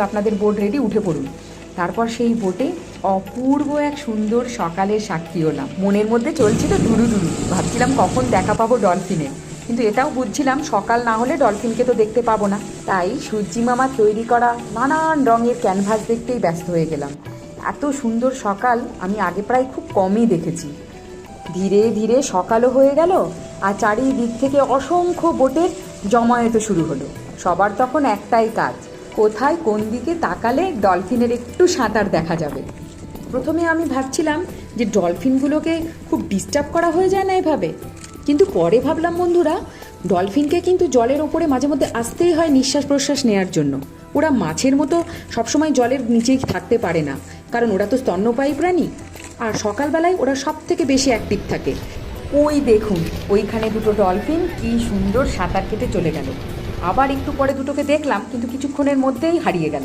আপনাদের boat ready উঠে পড়ুন। তারপর সেই বোটে অপূর্ব এক সুন্দর সকালের সাক্ষী হলাম। মনের মধ্যে চলছিল দুরু দুরু। ভাবছিলাম কখন দেখা পাবো ডলফিনের কিন্তু এটাও বুঝছিলাম সকাল না হলে ডলফিনকে তো দেখতে পাবো না। তাই সূর্যি মামার তৈরি করা নানান রঙের ক্যানভাস দেখতেই ব্যস্ত হয়ে গেলাম। এত সুন্দর সকাল আমি আগে প্রায় খুব কমই দেখেছি। ধীরে ধীরে সকালও হয়ে গেল আর চারিদিক থেকে অসংখ্য বোটের জমায়েত শুরু হলো। সবার তখন একটাই কাজ কোথায় কোন দিকে তাকালে ডলফিনের একটু সাঁতার দেখা যাবে? প্রথমে আমি ভাবছিলাম যে ডলফিনগুলোকে খুব ডিস্টার্ব করা হয়ে যায় না এভাবে। কিন্তু পরে ভাবলাম, বন্ধুরা, ডলফিনকে কিন্তু জলের ওপরে মাঝে মধ্যে আসতেই হয় নিঃশ্বাস প্রশ্বাস নেওয়ার জন্য। ওরা মাছের মতো সবসময় জলের নিচেই থাকতে পারে না, কারণ ওরা তো স্তন্যপায়ী প্রাণী। আর সকালবেলায় ওরা সব থেকে বেশি অ্যাক্টিভ থাকে। ওই দেখুন, ওইখানে দুটো ডলফিন কি সুন্দর সাঁতার কেটে চলে গেল। আবার একটু পরে দুটোকে দেখলাম, কিন্তু কিছুক্ষণের মধ্যেই হারিয়ে গেল।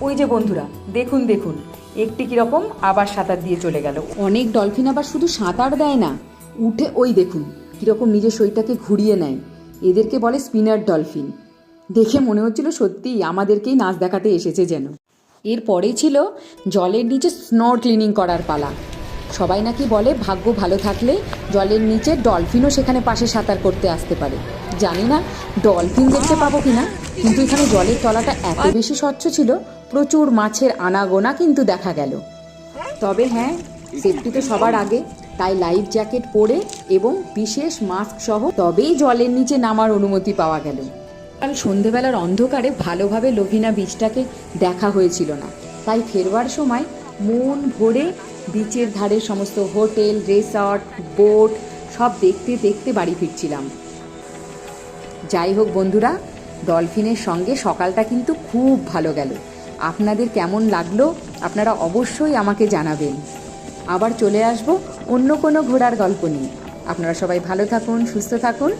ওই যে বন্ধুরা, দেখুন দেখুন, একটি কীরকম আবার সাঁতার দিয়ে চলে গেল। অনেক ডলফিন আবার শুধু সাঁতার দেয় না, উঠে, ওই দেখুন, কীরকম নিজের শরীরটাকে ঘুরিয়ে নেয়। এদেরকে বলে স্পিনার ডলফিন। দেখে মনে হচ্ছিল সত্যিই আমাদেরকেই নাচ দেখাতে এসেছে যেন। এরপরে ছিল জলের নিচে স্নো ক্লিনিং করার পালা। সবাই নাকি বলে, ভাগ্য ভালো থাকলে জলের নিচে ডলফিনও সেখানে পাশে সাঁতার করতে আসতে পারে। জানি না ডলফিন দেখতে পাবো কিনা, কিন্তু এখানে জলের তলাটা এত বেশি স্বচ্ছ ছিল, প্রচুর মাছের আনাগোনা কিন্তু দেখা গেল। তবে হ্যাঁ সেফটি তো সবার আগে, তাই লাইফ জ্যাকেট পরে এবং বিশেষ মাস্ক সহ তবেই জলের নিচে নামার অনুমতি পাওয়া গেল। কাল সন্ধেবেলার অন্ধকারে ভালোভাবে লোভিনা বীচটাকে দেখা হয়েছিল না। তাই ফেরবার সময় মন ভরে বিচের ধারে সমস্ত হোটেল রিসর্ট বোট সব দেখতে দেখতে বাড়ি ফিরছিলাম। যাই হোক বন্ধুরা, ডলফিনের সঙ্গে সকালটা কিন্তু খুব ভালো গেল। আপনাদের কেমন লাগল আপনারা অবশ্যই আমাকে জানাবেন। আবার চলে আসব অন্য কোনো ঘোড়ার গল্প নিয়ে। আপনারা সবাই ভালো থাকুন, সুস্থ থাকুন।